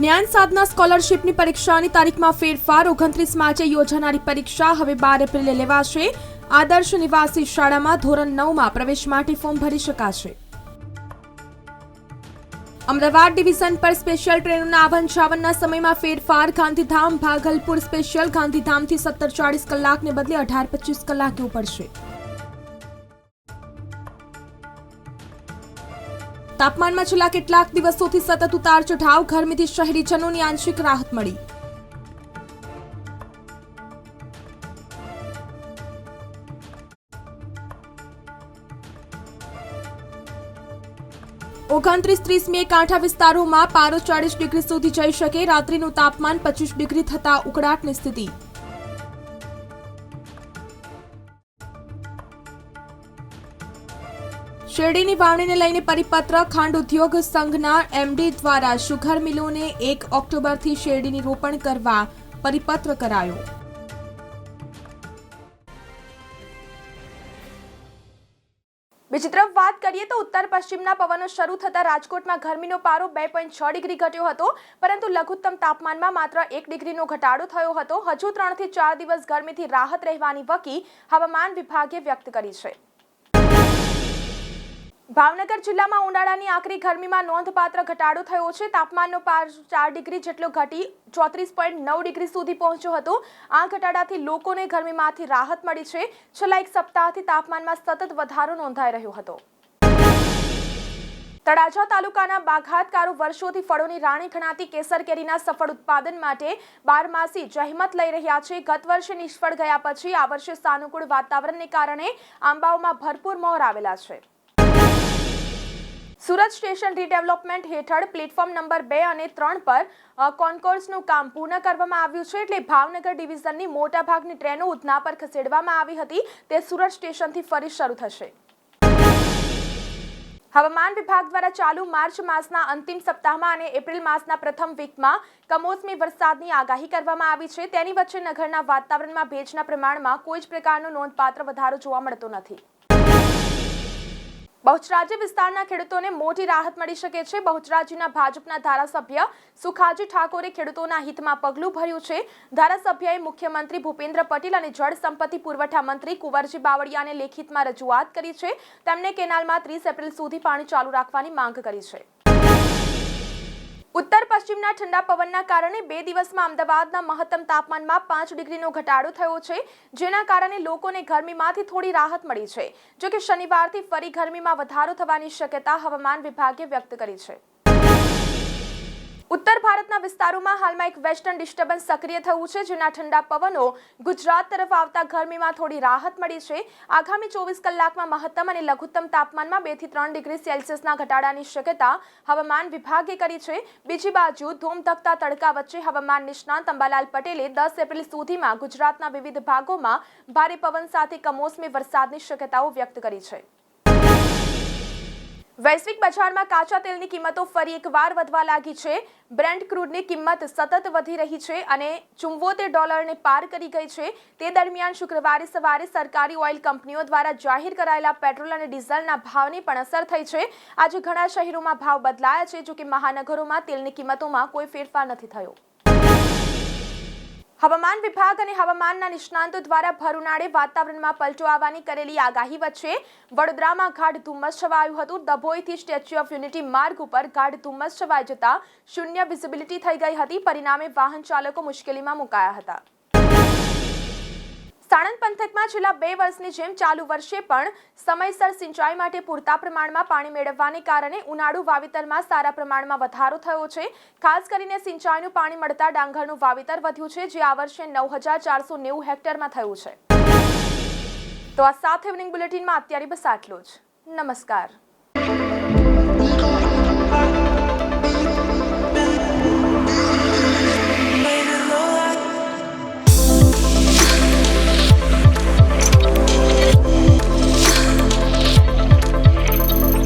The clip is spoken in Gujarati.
જ્ઞાન સાધના સ્કોલરશીપની પરીક્ષાની તારીખમાં ફેરફાર, ઓગણત્રીસ માર્ચે યોજાનારી પરીક્ષા હવે બાર એપ્રિલે લેવાશે. આદર્શ નિવાસી શાળામાં ધોરણ નવમાં પ્રવેશ માટે ફોર્મ ભરી શકાશે. અમદાવાદ ડિવિઝન પર સ્પેશિયલ ટ્રેનોના આવન જાવનના સમયમાં ફેરફાર ગાંધીધામ ભાગલપુર સ્પેશિયલ, ગાંધીધામથી સત્તર ચાળીસ કલાકને બદલે અઢાર પચીસ કલાકે ઉપડશે. તાપમાનમાં છેલ્લા કેટલાક દિવસોથી સતત ઉતાર ચઢાવ ગરમીથી શહેરીજનોની આંશિક રાહત મળી. ઓગણત્રીસ ત્રીસ મે કાંઠા વિસ્તારોમાં પારો ચાળીસ ડિગ્રી સુધી જઈ શકે. રાત્રિનું તાપમાન પચીસ ડિગ્રી થતા ઉકળાટની સ્થિતિ. શેરડીની વાવણીને લઈને પરિપત્ર ખાંડ ઉદ્યોગ સંઘના એમડી દ્વારા સુગર મિલોને એક ઓક્ટોબરથી શેરડીની રોપણ કરવા પરિપત્ર કરાયો. બીજી તરફ વાત કરીએ તો ઉત્તર પશ્ચિમના પવનો શરૂ થતા રાજકોટમાં ગરમીનો પારો બે પોઈન્ટ છ ડિગ્રી ઘટ્યો હતો, પરંતુ લઘુત્તમ તાપમાનમાં માત્ર એક ડિગ્રીનો ઘટાડો થયો હતો. હજુ ત્રણથી ચાર દિવસ ગરમીથી રાહત રહેવાની વકી હવામાન વિભાગે વ્યક્ત કરી છે. ભાવનગર જિલ્લામાં ઉનાળાની આકરી ગરમીમાં નોંધપાત્ર ઘટાડો થયો છે. તાપમાનનો પાર ચાર ડિગ્રી જેટલો ઘટી ચોત્રીસ પોઈન્ટ નવ ડિગ્રી સુધી પહોંચ્યો હતો. આ ઘટાડાથી લોકોને ગરમીમાંથી રાહત મળી છે. છેલ્લા એક સપ્તાહથી તાપમાનમાં સતત વધારો નોંધાઈ રહ્યો હતો. તળાજા તાલુકાના બાઘાતકારો વર્ષોથી ફળોની રાણી ગણાતી કેસર કેરીના સફળ ઉત્પાદન માટે બારમાસી જહેમત લઈ રહ્યા છે. ગત વર્ષે નિષ્ફળ ગયા પછી આ વર્ષે સાનુકૂળ વાતાવરણને કારણે આંબાઓમાં ભરપૂર મોહર આવેલા છે. સુરત સ્ટેશન રીડેવલપમેન્ટ હેઠળ પ્લેટફોર્મ નંબર બે અને ત્રણ પર કોન્કોર્સનું કામ પૂર્ણ કરવામાં આવ્યું છે એટલે ભાવનગર ડિવિઝનની મોટાભાગની ટ્રેનો ઉધના પર ખસેડવામાં આવી હતી. તે સુરત સ્ટેશનથી ફરી શરૂ થશે. હવામાન વિભાગ દ્વારા ચાલુ માર્ચ માસના અંતિમ સપ્તાહમાં અને એપ્રિલ માસના પ્રથમ વીકમાં કમોસમી વરસાદની આગાહી કરવામાં આવી છે. તેની વચ્ચે નગરના વાતાવરણમાં ભેજના પ્રમાણમાં કોઈ જ પ્રકારનો નોંધપાત્ર વધારો જોવા મળતો નથી. બહુચરાજી વિસ્તારના ખેડૂતોને મોટી રાહત મળી શકે છે. બહુચરાજીના ભાજપના ધારાસભ્ય સુખાજી ઠાકોરે ખેડૂતોના હિતમાં પગલું ભર્યું છે. ધારાસભ્યએ મુખ્યમંત્રી ભૂપેન્દ્ર પટેલ અને જળ સંપત્તિ પુરવઠા મંત્રી કુંવરજી બાવળિયાને લેખિતમાં રજૂઆત કરી છે. તેમણે કેનાલમાં ત્રીસ એપ્રિલ સુધી પાણી ચાલુ રાખવાની માંગ કરી છે. ઉત્તર પશ્ચિમના ઠંડા પવનના કારણે બે દિવસમાં અમદાવાદના મહત્તમ તાપમાનમાં પાંચ ડિગ્રીનો ઘટાડો થયો છે, જેના કારણે લોકોને ગરમીમાંથી થોડી રાહત મળી છે. જો કે શનિવારથી ફરી ગરમીમાં વધારો થવાની શક્યતા હવામાન વિભાગે વ્યક્ત કરી છે. ઉત્તર ભારતના વિસ્તારોમાં હાલમાં એક વેસ્ટર્ન ડિસ્ટર્બન્સ સક્રિય થયું છે, જેના ઠંડા પવનો ગુજરાત તરફ આવતા ગરમીમાં થોડી રાહત મળી છે. આગામી ચોવીસ કલાકમાં મહત્તમ અને લઘુત્તમ તાપમાનમાં બેથી ત્રણ ડિગ્રી સેલ્સિયસના ઘટાડાની શક્યતા હવામાન વિભાગે કરી છે. બીજી બાજુ ધૂમધકતા તડકા વચ્ચે હવામાન નિષ્ણાંત અંબાલાલ પટેલે દસ એપ્રિલ સુધીમાં ગુજરાતના વિવિધ ભાગોમાં ભારે પવન સાથે કમોસમી વરસાદની શક્યતાઓ વ્યક્ત કરી છે. વૈશ્વિક બજારમાં કાચા તેલની કિંમતો ફરી એકવાર વધવા લાગી છે. બ્રેન્ડ ક્રૂડની કિંમત સતત વધી રહી છે અને ચુમ્બોતેર ડોલરને પાર કરી ગઈ છે. તે દરમિયાન શુક્રવારે સવારે સરકારી ઓઇલ કંપનીઓ દ્વારા જાહેર કરાયેલા પેટ્રોલ અને ડીઝલના ભાવની પણ અસર થઈ છે. આજે ઘણા શહેરોમાં ભાવ બદલાયા છે, જોકે મહાનગરોમાં તેલની કિંમતોમાં કોઈ ફેરફાર નથી થયો. હવામાન વિભાગ અને હવામાનના નિષ્ણાંતો દ્વારા ભર ઉનાળે વાતાવરણમાં પલટો આવવાની કરેલી આગાહી વચ્ચે વડોદરામાં ગાઢ ધુમ્મસ છવાયું હતું. દભોઈથી સ્ટેચ્યુ ઓફ યુનિટી માર્ગ ઉપર ગાઢ ધુમ્મસ છવાઈ જતા શૂન્ય વિઝિબિલિટી થઈ ગઈ હતી. પરિણામે વાહન ચાલકો મુશ્કેલીમાં મુકાયા હતા. સાણંદ પંથકમાં છેલ્લા બે વર્ષની જેમ ચાલુ વર્ષે પણ સમયસર સિંચાઈ માટે પૂરતા પ્રમાણમાં પાણી મેળવવાને કારણે ઉનાળુ વાવેતરમાં સારા પ્રમાણમાં વધારો થયો છે. ખાસ કરીને સિંચાઈનું પાણી મળતા ડાંગરનું વાવેતર વધ્યું છે, જે આ વર્ષે નવ હજાર ચારસો નેવું હેક્ટરમાં થયું છે. તો આ સાથ ઇવનિંગ બુલેટિનમાં અત્યારે બસ આટલું જ. નમસ્કાર.